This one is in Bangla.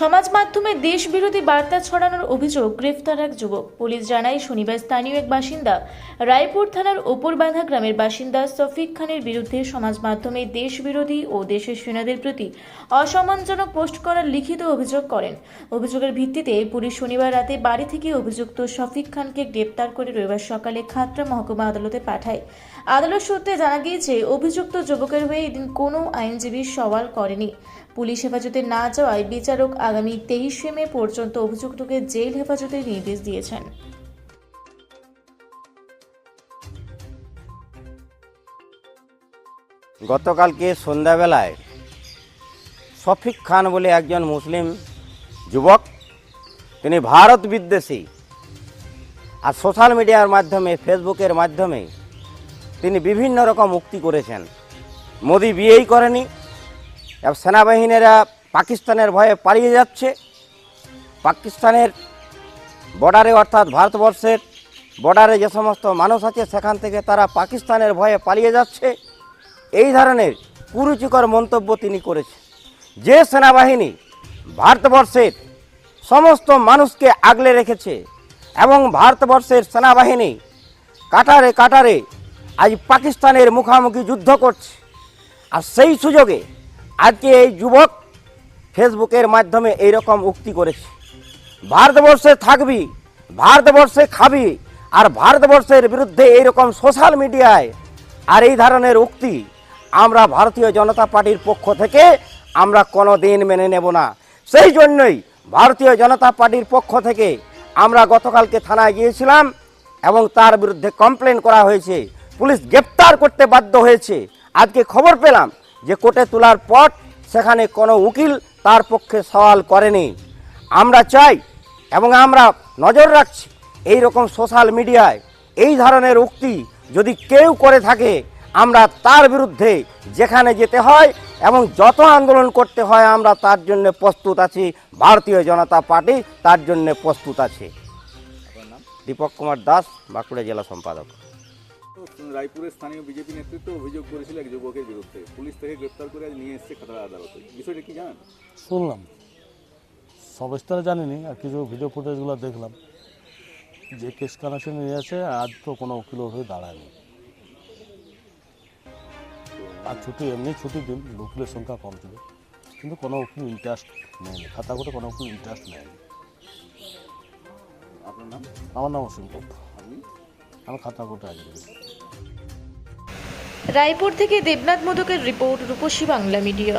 সমাজ মাধ্যমে দেশ বিরোধী বার্তা ছড়ানোর অভিযোগ গ্রেফতার এক যুবক। পুলিশ জানায়, শনিবার স্থানীয় এক বাসিন্দা, রায়পুর থানার ওপরবাঁধা গ্রামের বাসিন্দা সফিক খানের বিরুদ্ধে সমাজ মাধ্যমে দেশ বিরোধী ও দেশের সেনাদের প্রতি অসম্মানজনক পোস্ট করার লিখিত অভিযোগ করেন। অভিযোগের ভিত্তিতে পুলিশ শনিবার রাতে বাড়ি থেকে অভিযুক্ত শফিক খানকে গ্রেপ্তার করে রবিবার সকালে খাতড়া মহকুমা আদালতে পাঠায়। আদালত সূত্রে জানা গিয়েছে, অভিযুক্ত যুবকের হয়ে এদিন কোনো আইনজীবী সওয়াল করেনি। পুলিশ হেফাজতে না যাওয়ায় বিচারক আগামী তেইশে মে পর্যন্ত অভিযুক্তকে জেল হেফাজতের নির্দেশ দিয়েছেন। গতকালকে সন্ধ্যাবেলায় শফিক খান বলে একজন মুসলিম যুবক, তিনি ভারত বিদ্বেষী আর সোশ্যাল মিডিয়ার মাধ্যমে, ফেসবুকের মাধ্যমে তিনি বিভিন্ন রকম মুক্তি করেছেন। মোদি বিয়েই করেনি সেনাবাহিনীরা পাকিস্তানের ভয়ে পালিয়ে যাচ্ছে। পাকিস্তানের বর্ডারে অর্থাৎ ভারতবর্ষের বর্ডারে যে সমস্ত মানুষ আছে, সেখান থেকে তারা পাকিস্তানের ভয়ে পালিয়ে যাচ্ছে। এই ধরনের কুরুচিকর মন্তব্য তিনি করেছে যে সেনাবাহিনী ভারতবর্ষের সমস্ত মানুষকে আগলে রেখেছে এবং ভারতবর্ষের সেনাবাহিনী কাটারে কাটারে আজ পাকিস্তানের মুখামুখি যুদ্ধ করছে, আর সেই সুযোগে আজকে এই যুবক ফেসবুকের মাধ্যমে এই রকম উক্তি করেছে। ভারতবর্ষে থাকবি, ভারতবর্ষে খাবি, আর ভারতবর্ষের বিরুদ্ধে এইরকম সোশ্যাল মিডিয়ায় আর এই ধরনের উক্তি আমরা ভারতীয় জনতা পার্টির পক্ষ থেকে আমরা কোনো দিন মেনে নেব না। সেই জন্যই ভারতীয় জনতা পার্টির পক্ষ থেকে আমরা গতকালকে থানায় গিয়েছিলাম এবং তার বিরুদ্ধে কমপ্লেন করা হয়েছে। পুলিশ গ্রেপ্তার করতে বাধ্য হয়েছে। আজকে খবর পেলাম যে কোর্টে তোলার পর সেখানে কোনো উকিল তার পক্ষে সওয়াল করেনি। আমরা চাই এবং আমরা নজর রাখছি এই রকম সোশ্যাল মিডিয়ায় এই ধরনের উক্তি যদি কেউ করে থাকে আমরা তার বিরুদ্ধে যেখানে যেতে হয় এবং যত আন্দোলন করতে হয় আমরা তার জন্য প্রস্তুত আছি। ভারতীয় জনতা পার্টি তার জন্য প্রস্তুত আছে। দীপক কুমার দাস বাঁকুড়া জেলা সম্পাদক। রায়পুরের স্থানীয় বিজেপি নেতৃত্ব অভিযোগ করেছিল এক যুবকের বিরুদ্ধে। পুলিশ থেকে গ্রেপ্তার করে আজ নিয়ে এসেছে খাতড়া আদালতে। বিষয়টা কি জানেন? শুনলাম। সবিস্তারে জানিনি আর কিছু ভিডিও ফুটেজগুলো দেখলাম। যে কেস কানেকশন নিয়ে আছে আজ তো কোনো উকিল হয়ে দাঁড়ায়নি। আর ছুটি এমনি ছুটির দিন উকিলের সংখ্যা কম ছিল। কিন্তু কোনো উকিল ইন্টারেস্ট নেয়নি। খাতা করে কোনো উকিল ইন্টারেস্ট নেয়নি। আপনার নাম? আমার নাম অসীম আমি খাতা কোর্টে আগে রায়পুর থেকে দেবনাথ মোদকের রিপোর্ট রূপসী বাংলা মিডিয়া।